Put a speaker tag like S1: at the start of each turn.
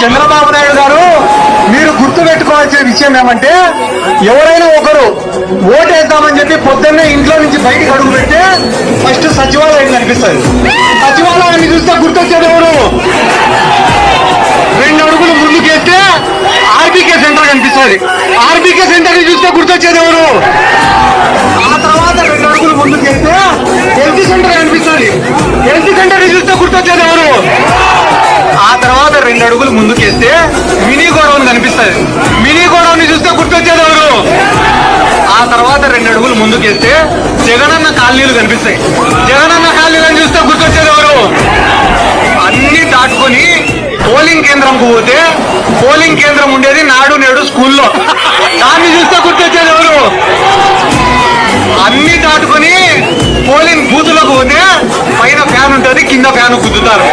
S1: చంద్రబాబు నాయుడు గారు మీరు గుర్తు పెట్టుకోవాల్సిన విషయం ఏమంటే ఎవరైనా ఒకరు ఓటేద్దామని చెప్పి పొద్దున్నే ఇంట్లో నుంచి బయటకు అడుగు పెడితే ఫస్ట్ సచివాలయం కనిపిస్తుంది. సచివాలయాన్ని చూస్తే గుర్తొచ్చేది ఎవరు? రెండు అడుగులు ముందుకేస్తే ఆర్బీకే సెంటర్ కనిపిస్తుంది. ఆర్బీకే సెంటర్ని చూస్తే గుర్తొచ్చేది ఎవరు? ఆ తర్వాత రెండు అడుగులు ముందుకేస్తే హెల్త్ సెంటర్ కనిపిస్తుంది. హెల్త్ సెంటర్ని చూస్తే గుర్తొచ్చేది ఎవరు? రెండు అడుగులు ముందుకేస్తే మినీ గోడౌన్ కనిపిస్తుంది. మినీ గోడౌన్ చూస్తే గుర్తొచ్చేది ఎవరు? ఆ తర్వాత రెండు అడుగులు ముందుకేస్తే జగనన్న కాలనీలు కనిపిస్తాయి. జగనన్న కాలనీలను చూస్తే గుర్తొచ్చేది ఎవరు? అన్ని దాటుకొని పోలింగ్ కేంద్రంకు పోతే పోలింగ్ కేంద్రం ఉండేది నాడు నేడు స్కూల్లో. దాన్ని చూస్తే గుర్తొచ్చేది ఎవరు? అన్ని దాటుకొని పోలింగ్ బూతులకు పోతే పైన ఫ్యాన్ ఉంటుంది కింద ఫ్యాన్ గుద్దుతారు.